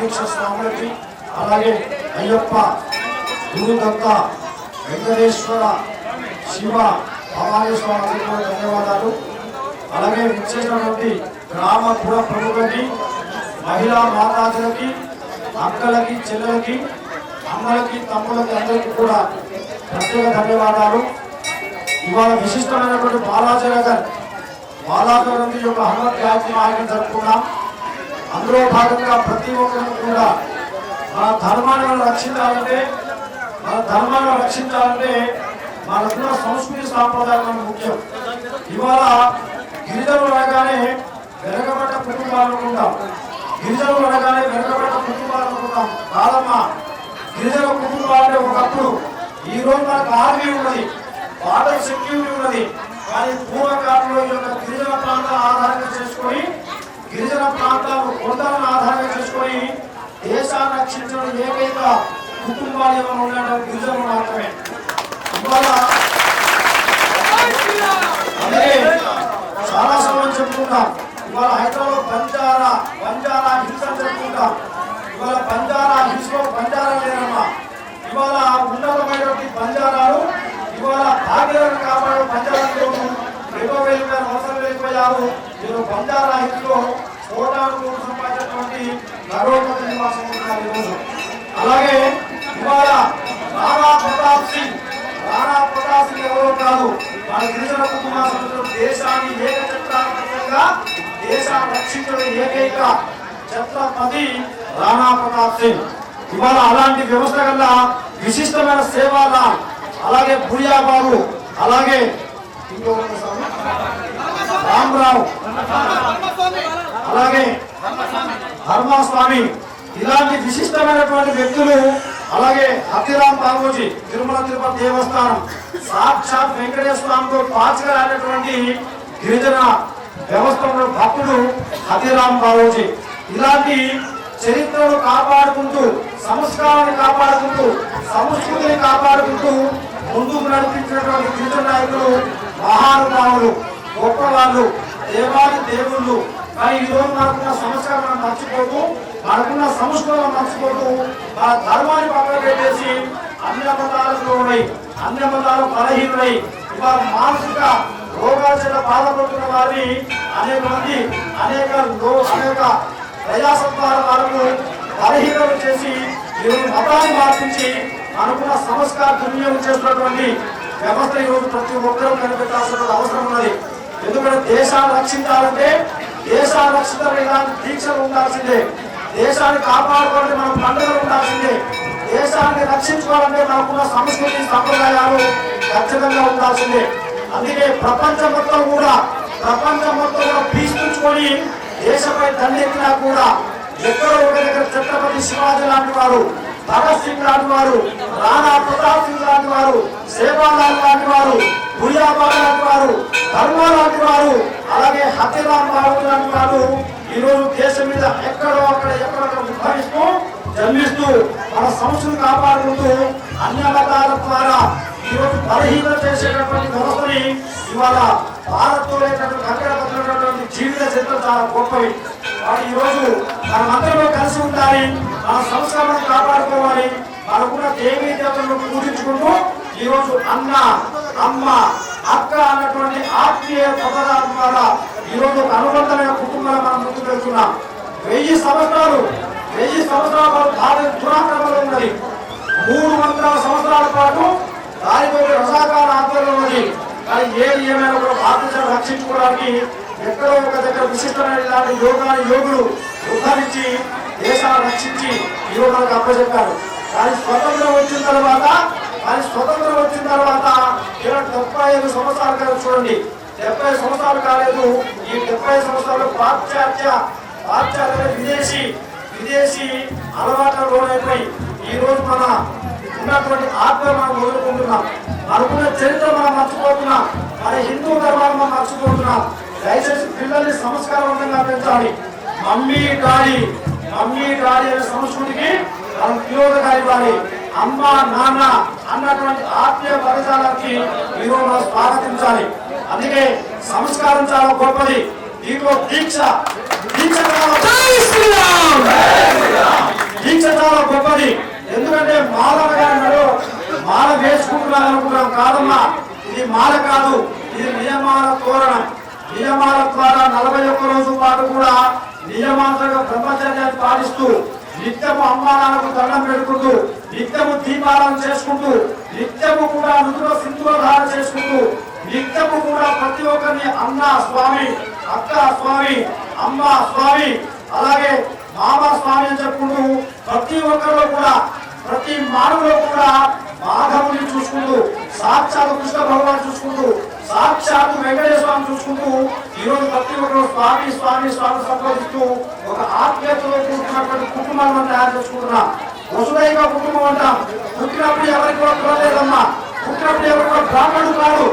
దీక్ష స్వాములకి అలాగే అయ్యప్ప గురుదత్త వెంకటేశ్వర శివ భవానీ కూడా ధన్యవాదాలు. అలాగే విచ్చేసినటువంటి గ్రామ పుర ప్రముఖులకి మహిళా మాతాజులకి అక్కలకి చెల్లెలకి అమ్మలకి తమ్ములకి అందరికీ కూడా ప్రత్యేక ధన్యవాదాలు. ఇవాళ విశిష్టమైనటువంటి బాలాజీ నగర్ బాలాజీ యొక్క హనుమత్ గాయత్రి మహాయకం జరుపుకున్నాం. అందులో భాగంగా ప్రతి ఒక్కరు కూడా మన ధర్మాన్ని రక్షించాలంటే మన ధర్మాన్ని రక్షించాలంటే మనకున్న సంస్కృతి సాంప్రదాయాలు ముఖ్యం. ఇవాళ గిరిజనులు అనగానే వెనకబడ్డ కుటుంబాలు ఉంటాం గిరిజనులు అనగానే వెనకబడ్డ కుటుంబాలు ఉంటాం కాదమ్మా గిరిజన కుటుంబాలు ఒకప్పుడు ఈ రోజు మనకు ఆర్మీ ఉన్నది వాటర్ సెక్యూరిటీ ఉన్నది కానీ పూర్వకాలంలో ఈ యొక్క గిరిజన ప్రాంతాలను ఆధారంగా చేసుకొని గిరిజన ప్రాంతాలు కొండలను ఆధారంగా చేసుకొని దేశాన్ని రక్షించడం ఏకైక కుటుంబాలు ఉండడం ఉన్నాయంటే గిరిజనులు మాత్రమే అందుకే చాలా సమయం చెప్పుకుంటాం. ఇవాళ హైదరాబాద్ బంజారా బంజారా హిల్స్ అని చెప్పుకుంటాం. ఇవాళ బంజారా హిల్స్లో బంజారా లేదమ్మా. ఇవాళ ఉన్నతమైనటువంటి బంజారాలు ఇవాళ భాగ్యాలను కాపాడు బంజారాలు ఎక్కువ వెళ్ళిపోయారు అవసరం వెళ్ళిపోయారు మీరు బంజారా హిల్స్లో కోటాను సంపాదించినటువంటి నరోపతి నివాసం ఉన్నారు ఈరోజు. అలాగే ఇవాళ రాణా ప్రతాప్ సింగ్ రాణా ప్రతాప్ సింగ్ ఎవరో కాదు. మన గిరిజన కుటుంబ దేశాన్ని దేశాన్ని ఏకఛత్రాత్మకంగా దేశాన్ని రక్షించడం ఏకైక ఛత్రపతి రాణా ప్రతాప్ సింగ్. ఇవాళ అలాంటి వ్యవస్థ వల్ల విశిష్టమైన సేవాల అలాగే భూయా బాబు అలాగే రామరావు అలాగే ధర్మస్వామి. ఇలాంటి విశిష్టమైనటువంటి వ్యక్తులు అలాగే హతిరామ్ బాబూజీ తిరుమల తిరుపతి దేవస్థానం సాక్షాత్ వెంకటేశ్వర స్వామితో పాచిగా ఆడేటువంటి గిరిజన వ్యవస్థలో భక్తుడు హతిరామ్ బాబూజీ. ఇలాంటి చరిత్రను కాపాడుకుంటూ సంస్కారాన్ని కాపాడుకుంటూ సంస్కృతిని కాపాడుకుంటూ ముందుకు నడిపించినటువంటి గిరిజన నాయకులు మహానుభావులు గొప్పవాళ్ళు దేవాది దేవుళ్ళు. కానీ ఈరోజు రోజు మనకున్న మనం మర్చిపోతూ మనకున్న సంస్కృతం మర్చిపోతూ మన ధర్మాన్ని పక్కన పెట్టేసి అన్ని మతాలకు ఉన్నాయి అన్ని మతాలు బలహీనులై ఇవాళ మానసిక రోగాల చేత బాధపడుతున్న వారిని అనేక మంది అనేక అనేక ప్రజాసత్వాల వారు బలహీనలు చేసి ఈరోజు మతాన్ని మార్పించి అనుకున్న సంస్కార దుర్వినియోగం చేస్తున్నటువంటి వ్యవస్థ ఈరోజు ప్రతి ఒక్కరూ కనిపెట్టాల్సిన అవసరం ఉన్నది. ఎందుకంటే దేశాన్ని రక్షించాలంటే దేశాన్ని రక్షించాలని ఇలాంటి దీక్షలు ఉండాల్సిందే. దేశాన్ని కాపాడుకోవాలంటే మనం పండుగలు ఉండాల్సిందే. దేశాన్ని రక్షించుకోవాలంటే మనకున్న సంస్కృతి సంప్రదాయాలు ఖచ్చితంగా ఉండాల్సిందే. అందుకే ప్రపంచం మొత్తం కూడా ప్రపంచం మొత్తం కూడా భీష్మించుకొని దేశపై దండెత్తినా కూడా ఎక్కడో ఒక దగ్గర ఛత్రపతి శివాజీ లాంటి వారు భగత్ సింగ్ లాంటి వారు రాణా ప్రతాప్ సింగ్ లాంటి వారు సేవాలాల్ లాంటి వారు భూయాబాల్ లాంటి వారు ధర్మ లాంటి వారు అలాగే హతీరామ్ బాబు లాంటి వారు ఈరోజు దేశం మీద ఎక్కడో అక్కడ ఎక్కడో ఉద్భవిస్తూ జన్మిస్తూ మన సంస్కృతి కాపాడుకుంటూ అన్య మతాల ద్వారా ఈ రోజు బలహీన చేసేటటువంటి వ్యవస్థని ఇవాళ భారత్లో లేనటువంటి కంకరపడినటువంటి జీవిత చరిత్ర చాలా గొప్పవి వాడు ఈరోజు రోజు మనమందరూ కలిసి ఉండాలి మన సంస్కారాన్ని కాపాడుకోవాలి మనకున్న దేవీ దేవతలను పూజించుకుంటూ ఈరోజు అన్న అమ్మ అక్క అన్నటువంటి ఆత్మీయ పదాల ద్వారా ఈ రోజు ఒక అనుబంధమైన కుటుంబాలు మనం ముందుకు వెళ్తున్నాం. వెయ్యి సంవత్సరాలు వెయ్యి సంవత్సరాల పాటు భారత దురాక్రమంలో ఉన్నది. మూడు వందల సంవత్సరాల పాటు దానిపై రసాకాల ఆధ్వర్యంలో ఉన్నది. కానీ ఏది ఏమైనా కూడా భారతదేశాన్ని రక్షించుకోవడానికి ఎక్కడో ఒక దగ్గర విశిష్టమైన ఇలాంటి యోగాన్ని యోగులు ఉద్ధరించి దేశాన్ని రక్షించి ఈ అప్పచెప్పారు. కానీ స్వతంత్రం వచ్చిన తర్వాత కానీ స్వతంత్రం వచ్చిన తర్వాత ఇలా డెబ్బై ఐదు సంవత్సరాలు చూడండి. డెబ్బై సంవత్సరాలు కాలేదు. ఈ డెబ్బై సంవత్సరాలు పాశ్చాత్య పాశ్చాత్య విదేశీ విదేశీ అలవాట్ల లోనైపోయి ఈ రోజు మన ఉన్నటువంటి ఆత్మ మనం వదులుకుంటున్నాం. మనకున్న చరిత్ర మనం మర్చిపోతున్నాం. మన హిందూ ధర్మాన్ని మనం మర్చిపోతున్నాం. దయచేసి పిల్లల్ని సంస్కారవంతంగా పెంచాలి. మమ్మీ డాడీ మమ్మీ డాడీ అనే సంస్కృతికి మనం విరోధంగా ఇవ్వాలి. అమ్మ నాన్న అన్నటువంటి ఆత్మీయ పరిసరాలకి ఈరోజు మనం స్వాగతించాలి. అందుకే సంస్కారం చాలా గొప్పది. దీంట్లో దీక్ష దీక్ష దీక్ష చాలా గొప్పది. ఎందుకంటే మాలవ గారు మాల వేసుకుంటున్నారు అనుకున్నాం కాదమ్మా ఇది మాల కాదు ఇది నియమాల తోరణం. నియమాల ద్వారా నలభై ఒక్క రోజు పాటు కూడా నియమాంతరంగా బ్రహ్మచర్యాన్ని పాటిస్తూ నిత్యము అమ్మానాలకు దండం పెట్టుకుంటూ నిత్యము దీపాలను చేసుకుంటూ నిత్యము కూడా నుదులో సింధువ ధారణ చేసుకుంటూ నిత్యము కూడా ప్రతి ఒక్కరిని అన్న స్వామి అక్క స్వామి అమ్మ స్వామి అలాగే మామ స్వామి అని చెప్పుకుంటూ ప్రతి ఒక్కరిలో కూడా ప్రతి మానవులో కూడా మాధవుని చూసుకుంటూ సాక్షాత్ కృష్ణ భగవాన్ చూసుకుంటూ సాక్షాత్ వెంకటేశ్వర స్వామి చూసుకుంటూ ఈరోజు ప్రతి ఒక్కరు స్వామి స్వామి స్వామి సంపాదిస్తూ ఒక ఆత్మీయతలో కూర్చున్నటువంటి కుటుంబాలను తయారు చేసుకుంటున్నాం. వసుదైక కుటుంబం అంటాం. పుట్టినప్పుడు ఎవరికి కూడా కులలేదమ్మా పుట్టినప్పుడు ఎవరు కూడా బ్రాహ్మణుడు కాదు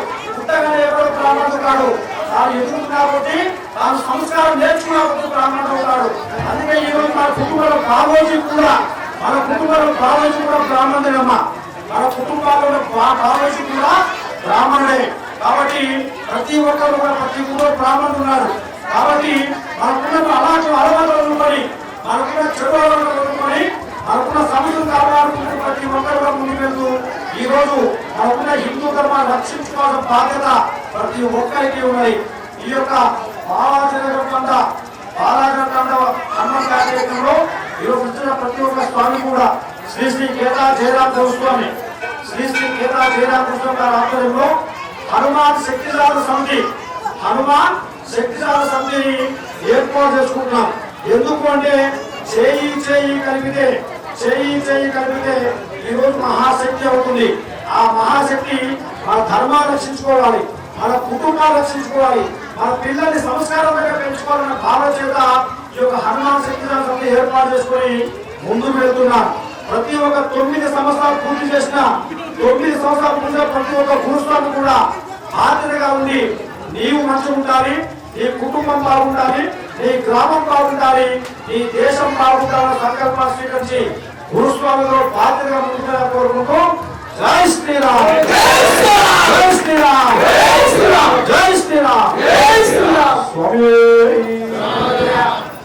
ఖచ్చితంగా ఎవరు బ్రాహ్మణుడు కాడు తాను ఎదుగుతుంది కాబట్టి? తాను సంస్కారం నేర్చుకున్నప్పుడు బ్రాహ్మణుడు కాడు అందుకే ఈ రోజు మన కుటుంబంలో బాబోజీ కూడా మన కుటుంబంలో బాబోజీ కూడా బ్రాహ్మణుడేనమ్మా. మన కుటుంబాల్లో బాబోజీ కూడా బ్రాహ్మణుడే. కాబట్టి ప్రతి ఒక్కరు కూడా ప్రతి ఊళ్ళో బ్రాహ్మణుడు ఉన్నారు. కాబట్టి మనకున్న అలాంటి అలవాట్లు వదులుకొని మనకున్న చెడు అలవాట్లు వదులుకొని మనకున్న సమస్యలు కావాలనుకుంటే ప్రతి ఒక్కరు ఈరోజు ముందుకు మనకున్న హిందూ ధర్మాన్ని రక్షించుకోవాల్సిన బాధ్యత ప్రతి ఒక్కరికి ఉన్నది. ఈ యొక్క బాలాజనకండ బాలాజనకండ అన్నం కార్యక్రమంలో ఈరోజు వచ్చిన ప్రతి ఒక్క స్వామి కూడా శ్రీ శ్రీ కేతా జయరాం స్వామి శ్రీ శ్రీ కేతా జయరాం స్వామి గారి ఆధ్వర్యంలో హనుమాన్ శక్తిదారు సమితి హనుమాన్ శక్తిదారు సమితిని ఏర్పాటు చేసుకుంటున్నాం. ఎందుకు అంటే చేయి చేయి కలిగితే చేయి చేయి కలిపితే ఈ రోజు మహాశక్తి అవుతుంది. ఆ మహాశక్తి మన ధర్మాన్ని రక్షించుకోవాలి మన కుటుంబాన్ని రక్షించుకోవాలి మన పిల్లల్ని సంస్కారంగా పెంచుకోవాలన్న భావన చేత ఈ యొక్క హనుమాన్ శక్తి సమితి ఏర్పాటు చేసుకొని ముందుకు వెళ్తున్నారు ప్రతి ఒక్క తొమ్మిది సంవత్సరాలు పూర్తి చేసిన తొమ్మిది సంవత్సరాలు పూర్తి ప్రతి ఒక్క గురుస్వామి కూడా బాధ్యతగా ఉంది నీవు మంచిగా ఉండాలి. నీ కుటుంబం బాగుండాలి నీ గ్రామం బాగుండాలి నీ దేశం బాగుండాలని సంకల్పం స్వీకరించి గురుస్వామిలో పాత్రగా ముందుగా కోరుకుంటూ జై శ్రీరామ్. జై శ్రీరామ్. జై శ్రీరామ్. జై శ్రీరామ్. జై శ్రీరామ్. స్వామి